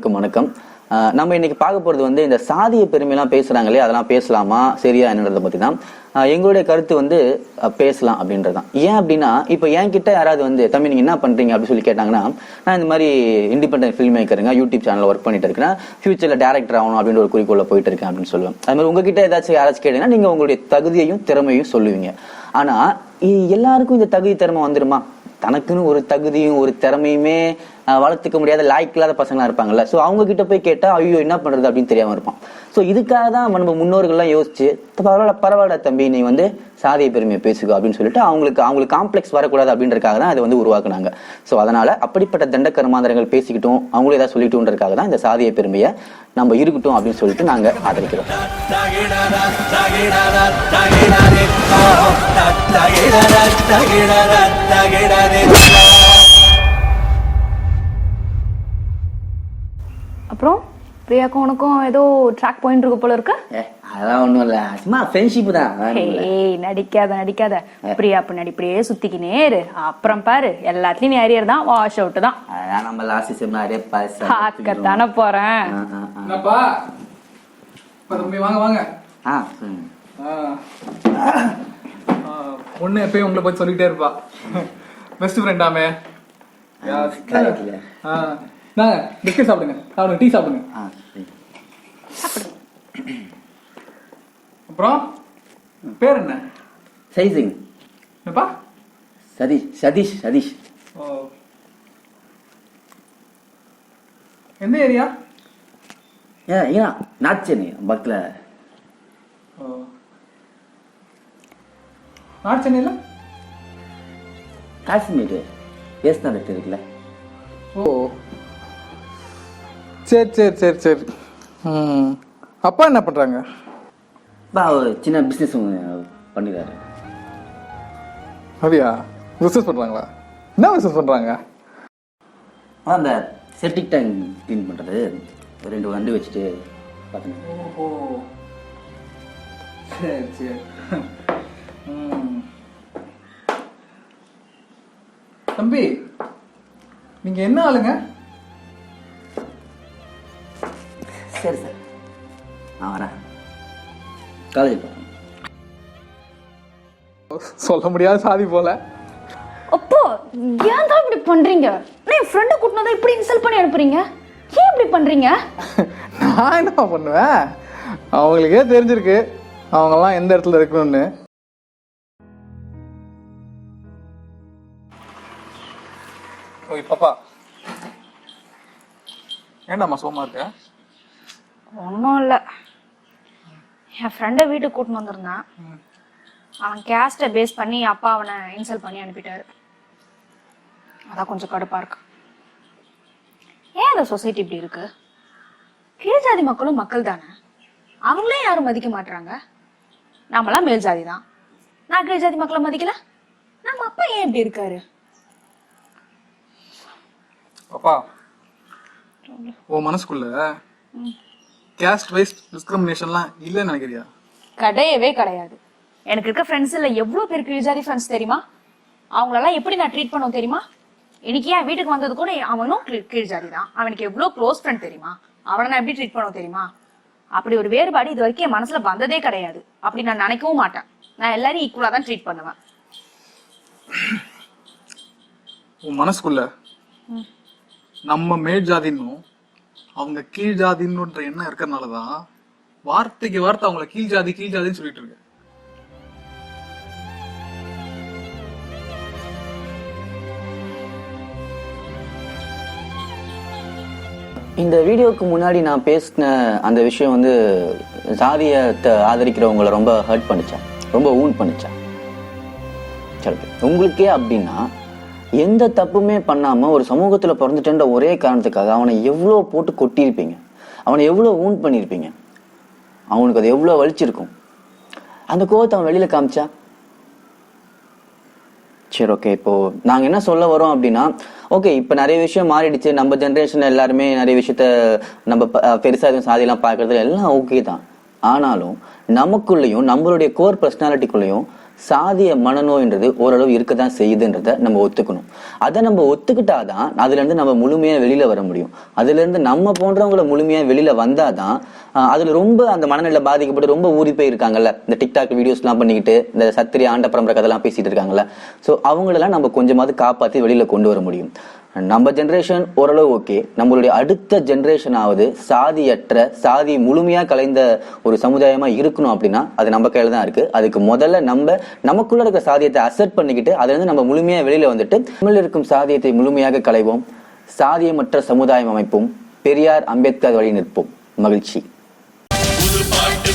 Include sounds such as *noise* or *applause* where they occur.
அனைவருக்கும் வணக்கம். நம்ம இன்னைக்கு பார்க்க போறது வந்து இந்த சாதிய பெருமைலாம் பேசுறாங்களே அதெல்லாம் பேசலாமா? சரியா? என்னன்றத பத்தி தான். எங்களுடைய கருத்து வந்து பேசலாம் பேசலாம் அப்படின்றதான் ஏன் அப்படின்னா இப்போ என்கிட்ட யாராவது வந்து தம்பி நீங்க என்ன பண்றீங்க? அப்படின்னு சொல்லி கேட்டாங்கன்னா நான் இந்த மாதிரி இண்டிபெண்டன்ட் ஃபில்ம் மேக்கருங்க யூடியூப் சேனலில் ஒர்க் பண்ணிட்டு இருக்கேன் ஃபியூச்சர்ல டேரக்டர் ஆகணும் அப்படின்ற ஒரு குறிக்கோளில் போயிட்டு இருக்கேன் அப்படின்னு சொல்லுவேன். அது மாதிரி உங்ககிட்ட ஏதாச்சும் யாராச்சும் கேட்டீங்கன்னா நீங்க உங்களுடைய தகுதியையும் திறமையும் சொல்லுவீங்க. ஆனா எல்லாருக்கும் இந்த தகுதி திறமை வந்துருமா? தனக்குன்னு ஒரு தகுதியும் ஒரு திறமையுமே வளர்த்துக்க முடியாத லாய்க்கு இல்லாத பசங்களாம் இருப்பாங்கல்ல ஸோ அவங்க கிட்ட போய் கேட்டால் ஐயோ என்ன பண்ணுறது அப்படின்னு தெரியாமல் இருப்பான் ஸோ இதுக்காக தான் நம்ம முன்னோர்கள்லாம் யோசிச்சு பரவாயில்ல பரவாயில்ல தம்பி நீ வந்து சாதிய பெருமையை பேசுக அப்படின்னு சொல்லிட்டு அவங்களுக்கு அவங்களுக்கு காம்ப்ளெக்ஸ் வரக்கூடாது அப்படின்றதுக்காக தான் அதை வந்து உருவாக்குனாங்க ஸோ அதனால் அப்படிப்பட்ட தண்ட கர்மாந்திரங்கள் பேசிக்கிட்டும் அவங்களும் ஏதாவது சொல்லிட்டோன்றதுக்காக தான் இந்த சாதிய பெருமையை நம்ம இருக்கட்டும் அப்படின்னு சொல்லிட்டு நாங்கள் ஆதரிக்கிறோம் அப்புறம் பிரியாக்கும் உனக்கும் ஏதோ ட்ராக் பாயிண்ட் இருக்கு போல இருக்கு? அதெல்லாம் ஒண்ணும் இல்ல. சும்மா ஃப்ரெண்ட்ஷிப் தான். ஏய் நடிக்காத நடிக்காத. பிரியா பின்னாடி இப்படியே சுத்திக்கினே இரு. அப்புறம் பாரு எல்லாத்துலயும் நீ அரியர் தான் வாஷ் அவுட் தான். அதான் நம்ம லாஸ்ட் செம்ல அதே பாஸ் பார்க்கத்தானே போறேன். என்னப்பா? இப்ப தம்பி வாங்க வாங்க. ஆ. ஆ. ஆ, பொண்ணு எப்பயும் உங்களை பத்தி சொல்லிட்டே இருப்பா. பெஸ்ட் ஃப்ரெண்டாமே correct நாங்க பிஸ்கட் சாப்பிடுங்க. சாப்பிடுங்க டீ சாப்பிடுங்க. ஆ, சரி. அப்புறம் பேர் என்ன? சைசிங். என்னப்பா? சதீஷ் சதீஷ் சதீஷ். ஓ. எந்த ஏரியா? ஏன் ஏன் நார்த் சென்னை பக்கத்துல. ஓ. நார்த் சென்னையில் காஷ்மீர். ஏஸ்நாதட் இருக்குல்ல ஓ. சரி சரி சரி சரி. ம். அப்பா என்ன பண்றாங்க? பா ஒரு சின்ன பிஸ்னஸ் பண்ணிடுறாரு அப்படியா? பிஸ்னஸ் பண்றாங்களா? என்ன பிஸ்னஸ் பண்றாங்க? ஆ, அந்த செப்டிக் டேங்க் க்ளீன் பண்றது. ஒரு ரெண்டு வண்டி வச்சுட்டு பார்த்தேன். ஓஹோ. சரி சரி. தம்பி நீங்க என்ன ஆளுங்க? சரி சார். நான் வரேன். காலேஜ் போகிறேன் சொல்ல முடியாத சாதி போல. அப்போ ஏன் தான் இப்படி பண்றீங்க? நான் என் ஃப்ரெண்டை கூட்டினதா இப்படி இன்சல்ட் பண்ணி அனுப்புறீங்க? ஏன் இப்படி பண்றீங்க? *laughs* நான் என்ன பண்ணுவேன்? அவங்களுக்கே தெரிஞ்சிருக்கு. அவங்கெல்லாம் எந்த இடத்துல இருக்கணும்னு. ஓய் பாப்பா. ஏண்டாம்மா சோமா இருக்க? ஒன்றும் இல்லை. என் ஃப்ரெண்டை வீட்டுக்கு கூட்டின்னு வந்திருந்தான் அவன் கேஸ்ட்டை பேஸ் பண்ணி அப்பா அவனை இன்சல்ட் பண்ணி அனுப்பிட்டாரு. அதான் கொஞ்சம் கடுப்பா இருக்கு. ஏன் இந்த சொசைட்டி இப்படி இருக்கு? கீழ் ஜாதி மக்களும் மக்கள் தானே? அவங்களே யாரும் மதிக்க மாட்றாங்க? நாமெல்லாம் மேல் ஜாதி தான். நான் கீழ் ஜாதி மக்களை மதிக்கல? நம்ம அப்பா ஏன் இப்படி இருக்காரு? பாப்பா உன் மனசுக்குள்ள கேஸ்ட் வைஸ் டிஸ்கிரிமினேஷன்லாம் இல்லைன்னு நினைக்கிறியா? கிடையவே கிடையாது. எனக்கு இருக்க ஃப்ரெண்ட்ஸ் இல்ல எவ்வளவு பேர் கீழ்ஜாதி ஃப்ரெண்ட்ஸ் தெரியுமா? அவங்களெல்லாம் எப்படி நான் ட்ரீட் பண்ணுவோம் தெரியுமா? இன்னைக்கு என் வீட்டுக்கு வந்தது கூட அவனும் கீழ்- கீழ்ஜாதி தான். அவனுக்கு எவ்வளவு க்ளோஸ் ஃப்ரெண்ட் தெரியுமா? அவனை நான் எப்படி ட்ரீட் பண்ணுவோம் தெரியுமா? அப்படி ஒரு வேறுபாடு இது வரைக்கும் என் மனசுல வந்ததே கிடையாது. அப்படி நான் நினைக்கவும் மாட்டேன். நான் எல்லாரையும் ஈக்குவலா தான் ட்ரீட் பண்ணுவேன். உன் மனசுக்குள்ள நம்ம மேல் ஜாதின்னும் அவங்க கீழ் ஜாதின்ற எண்ணம் இருக்கிறதுனால தான் வார்த்தைக்கு வார்த்தை அவங்கள கீழ் ஜாதி கீழ் ஜாதின்னு சொல்லிட்டு இருக்க. இந்த வீடியோக்கு முன்னாடி நான் பேசின அந்த விஷயம் வந்து சாதியத்தை ஆதரிக்கிறவங்கள ரொம்ப ஹர்ட் பண்ணிச்சேன் ரொம்ப ஊன் பண்ணுச்சா? சரி உங்களுக்கே அப்படின்னா எந்த தப்புமே பண்ணாம ஒரு சமூகத்துல பிறந்துட்டேன்ற ஒரே காரணத்துக்காக அவனை எவ்வளோ போட்டு கொட்டியிருப்பீங்க? அவனை எவ்வளோ ஊன் பண்ணியிருப்பீங்க? அவனுக்கு அது எவ்வளோ வலிச்சிருக்கும்? அந்த கோவத்தை அவன் வெளியில காமிச்சா? சரி ஓகே இப்போ நாங்க என்ன சொல்ல வரோம் அப்படின்னா ஓகே இப்போ நிறைய விஷயம் மாறிடுச்சு. நம்ம ஜென்ரேஷன் எல்லாருமே நிறைய விஷயத்த நம்ம ப- எதுவும் சாதியெல்லாம் பார்க்கறதுல எல்லாம் ஓகே தான். ஆனாலும் நமக்குள்ளேயும் நம்மளுடைய கோர் பர்சனாலிட்டிக்குள்ளேயும் சாதிய மனநோய்ன்றது ஓரளவு இருக்க தான் செய்யுதுன்றத நம்ம ஒத்துக்கணும். அதை நம்ம ஒத்துக்கிட்டாதான் அதுலேருந்து நம்ம முழுமையாக வெளியில் வர முடியும். அதுலேருந்து நம்ம போன்றவங்கள முழுமையாக வெளியில் வந்தால் தான் அதில் ரொம்ப அந்த மனநிலை பாதிக்கப்பட்டு ரொம்ப ஊறி போய் இருக்காங்கல்ல இந்த டிக்டாக் வீடியோஸ்லாம் பண்ணிக்கிட்டு இந்த சத்திரி ஆண்ட பரம்பரை கதைலாம் பேசிகிட்டு இருக்காங்கல்ல. ஸோ அவங்களெல்லாம் நம்ம கொஞ்சமாவது காப்பாற்றி வெளியில் கொண்டு வர முடியும். நம்ம ஜென்ரேஷன் ஓரளவு ஓகே நம்மளுடைய அடுத்த ஜென்ரேஷனாவது சாதியற்ற சாதி முழுமையாக கலைந்த ஒரு சமுதாயமாக இருக்கணும் அப்படின்னா அது நம்ம கையில் தான் இருக்குது அதுக்கு முதல்ல நம்ம நமக்குள்ள இருக்க சாதியத்தை அசர்ட் பண்ணிக்கிட்டு அதுலேருந்து நம்ம முழுமையாக வெளியில் வந்துட்டு தமிழில் இருக்கும் சாதியத்தை முழுமையாக கலைவோம் சாதியமற்ற சமுதாயம் அமைப்போம். பெரியார் அம்பேத்கர் வழி நிற்போம். மகிழ்ச்சி. பாட்டு